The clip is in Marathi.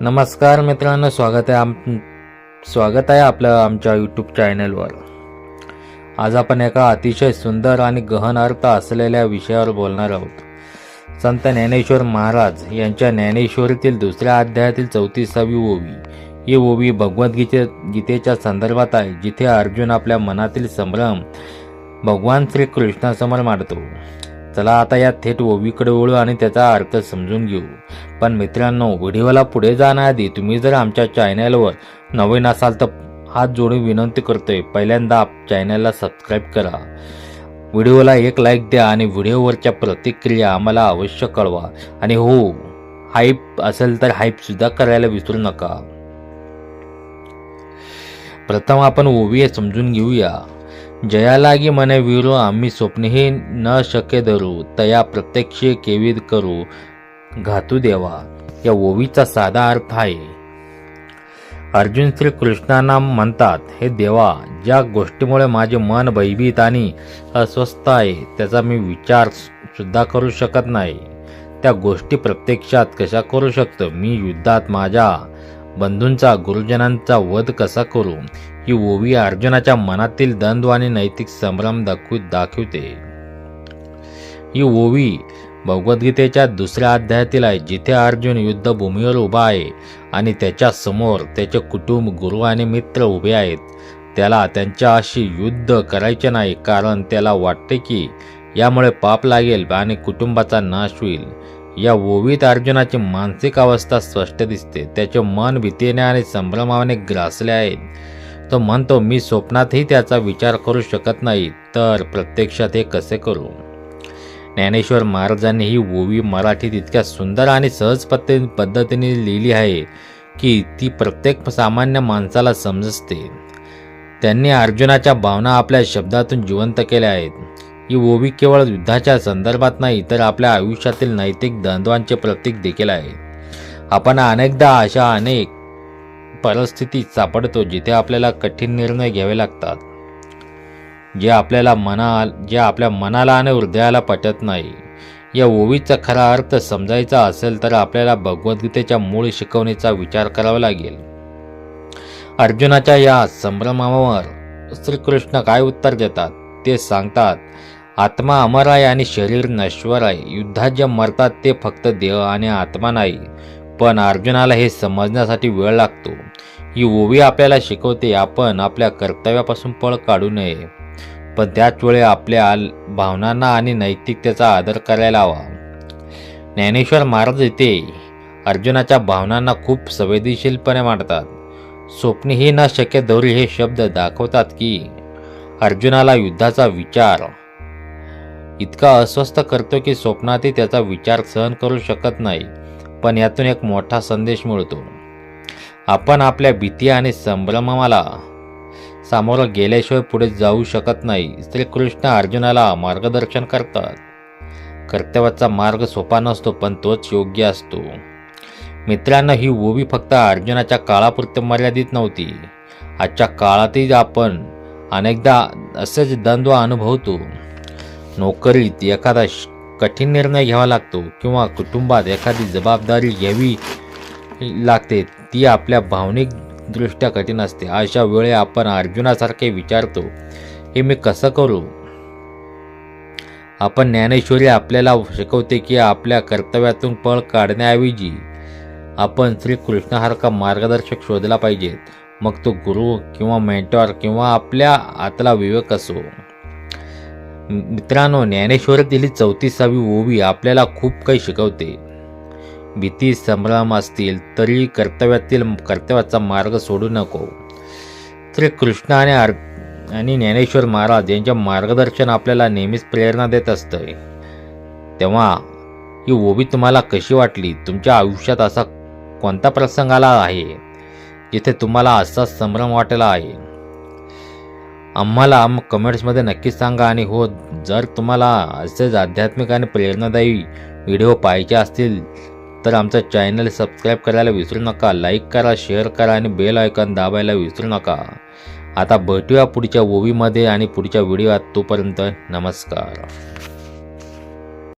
नमस्कार मित्रांनो स्वागत आहे आम स्वागत आहे आपलं आमच्या यूट्यूब चॅनलवर आज आपण एका अतिशय सुंदर आणि गहन अर्थ असलेल्या विषयावर बोलणार आहोत. संत ज्ञानेश्वर महाराज यांच्या ज्ञानेश्वरीतील दुसऱ्या अध्यायातील चौतीसावी ओवी. ही ओवी भगवद्गीते गीतेच्या संदर्भात आहे जिथे अर्जुन आपल्या मनातील संभ्रम भगवान श्रीकृष्णासमोर मांडतो. चला आता या थेट ओवीकडे वळू आणि त्याचा अर्थ समजून घेऊ. पण मित्रांनो व्हिडिओला पुढे जाण्याआधी तुम्ही जर आमच्या चॅनलवर नवीन असाल तर हात जोडून विनंती करतोय पहिल्यांदा आप- चॅनलला सबस्क्राईब करा. व्हिडिओला एक लाईक द्या आणि व्हिडिओवरच्या प्रतिक्रिया आम्हाला अवश्य कळवा. आणि हो हाईप असेल तर हाईप सुद्धा करायला विसरू नका. प्रथम आपण ओवी समजून घेऊया. जयालागी मने विरो आम्ही स्वप्नेही न शक्य धरू तया प्रत्यक्ष केविद करू घातू देवा या ओवीचा साधा अर्थ आहे अर्जुन श्री कृष्णांना म्हणतात हे देवा ज्या गोष्टीमुळे माझे मन भयभीत आणि अस्वस्थ आहे त्याचा मी विचार सुद्धा करू शकत नाही त्या गोष्टी प्रत्यक्षात कशा करू शकतो मी युद्धात माझ्या बंधूंचा गुरुजनांचा वध कसा करू ही ओवी अर्जुनाच्या मनातील द्वंद्व आणि नैतिक संभ्रम दाखवू दाखवते. ही ओवी भगवद्गीतेच्या दुसऱ्या अध्यायातील आहे जिथे अर्जुन युद्धभूमीवर उभा आहे आणि त्याच्यासमोर त्याचे कुटुंब गुरु आणि मित्र उभे आहेत. त्याला त्यांच्याशी युद्ध करायचे नाही कारण त्याला वाटते की यामुळे पाप लागेल आणि कुटुंबाचा नाश होईल. या ओवीत अर्जुनाची मानसिक अवस्था स्पष्ट दिसते. त्याचे मन भीतीने आणि संभ्रमाने ग्रासले आहेत तो म्हणतो मी स्वप्नातही त्याचा विचार करू शकत नाही तर प्रत्यक्षात हे कसे करू? ज्ञानेश्वर महाराजांनी ही ओवी मराठीत इतक्या सुंदर आणि सहज पद्धती पद्धतीने लिहिली आहे की ती प्रत्येक सामान्य माणसाला समजते. त्यांनी अर्जुनाच्या भावना आपल्या शब्दातून जिवंत केल्या आहेत. ही ओवी केवळ युद्धाच्या संदर्भात नाही तर आपल्या आयुष्यातील नैतिक द्वंद्वांचे प्रतीक देखील आहे आपण अनेकदा अशा अनेक परिस्थितीत सापडतो जिथे आपल्याला कठीण निर्णय घ्यावे लागतात. जे आपल्याला मना जे आपल्या मनाला आणि हृदयाला पटत नाही. या ओवीचा खरा अर्थ समजायचा असेल तर आपल्याला भगवद्गीतेच्या मूळ शिकवणीचा विचार करावा लागेल. अर्जुनाच्या या संभ्रमावर श्रीकृष्ण काय उत्तर देतात? ते सांगतात आत्मा अमर आहे आणि शरीर नश्वर आहे. युद्धात जे मरतात ते फक्त देह आणि आत्मा नाही पण अर्जुनाला हे समजण्यासाठी वेळ लागतो. ही ओवी आपल्याला शिकवते आपण आपल्या कर्तव्यापासून पळ काढू नये. पण त्याच वेळी आपल्या भावनांना आणि नैतिकतेचा आदर करायला हवा. ज्ञानेश्वर महाराज येथे अर्जुनाच्या भावनांना खूप संवेदनशीलपणे मांडतात. स्वप्नीही न शक्य दौरी हे शब्द दाखवतात की अर्जुनाला युद्धाचा विचार इतका अस्वस्थ करतो की स्वप्नातही त्याचा विचार सहन करू शकत नाही. पण यातून एक मोठा संदेश मिळतो. आपण आपल्या भीती आणि संभ्रमाला सामोरं गेल्याशिवाय पुढे जाऊ शकत नाही. श्रीकृष्ण अर्जुनाला मार्गदर्शन करतात. कर्तव्याचा मार्ग सोपा नसतो पण तोच योग्य असतो. मित्रांनो ही ओवी फक्त अर्जुनाच्या काळापुरते मर्यादित नव्हती. आजच्या काळातही आपण अनेकदा असेच द्वंद्व अनुभवतो. नोकरीत एखादा श- कठीण निर्णय घ्यावा लागतो किंवा कुटुंबात एखादी जबाबदारी घ्यावी लागते. ती आपल्या भावनिक दृष्ट्या कठीण असते. अशा वेळी आपण अर्जुनासारखे विचारतो हे मी कसं करू? आपण ज्ञानेश्वरी आपल्याला शिकवते की आपल्या कर्तव्यातून पळ काढण्याऐवजी आपण श्रीकृष्णासारखा मार्गदर्शक शोधला पाहिजेत मग तो गुरु किंवा मेंटॉर किंवा आपल्या आतला विवेक असो. मित्रांनो ज्ञानेश्वर दिली चौतीसावी ओवी आपल्याला खूप काही शिकवते. भीती संभ्रम असतील तरी कर्तव्यातील कर्तव्याचा मार्ग सोडू नको. श्री कृष्ण आणि आर आणि ज्ञानेश्वर महाराज यांचे मार्गदर्शन आपल्याला नेहमीच प्रेरणा देत असतं. तेव्हा ही ओबी तुम्हाला कशी वाटली? तुमच्या आयुष्यात असा कोणता प्रसंग आला आहे जिथे तुम्हाला असा संभ्रम वाटला आहे? आम्हाला कमेंट्समध्ये नक्कीच सांगा आणि हो जर तुम्हाला असेच आध्यात्मिक आणि प्रेरणादायी व्हिडिओ पाहिजे असतील तर आमचं चॅनल सबस्क्राईब करायला विसरू नका लाईक करा शेअर करा आणि बेल आयकॉन दाबायला विसरू नका. आता भेटूया पुढच्या ओवीमध्ये आणि पुढच्या व्हिडिओत तोपर्यंत नमस्कार.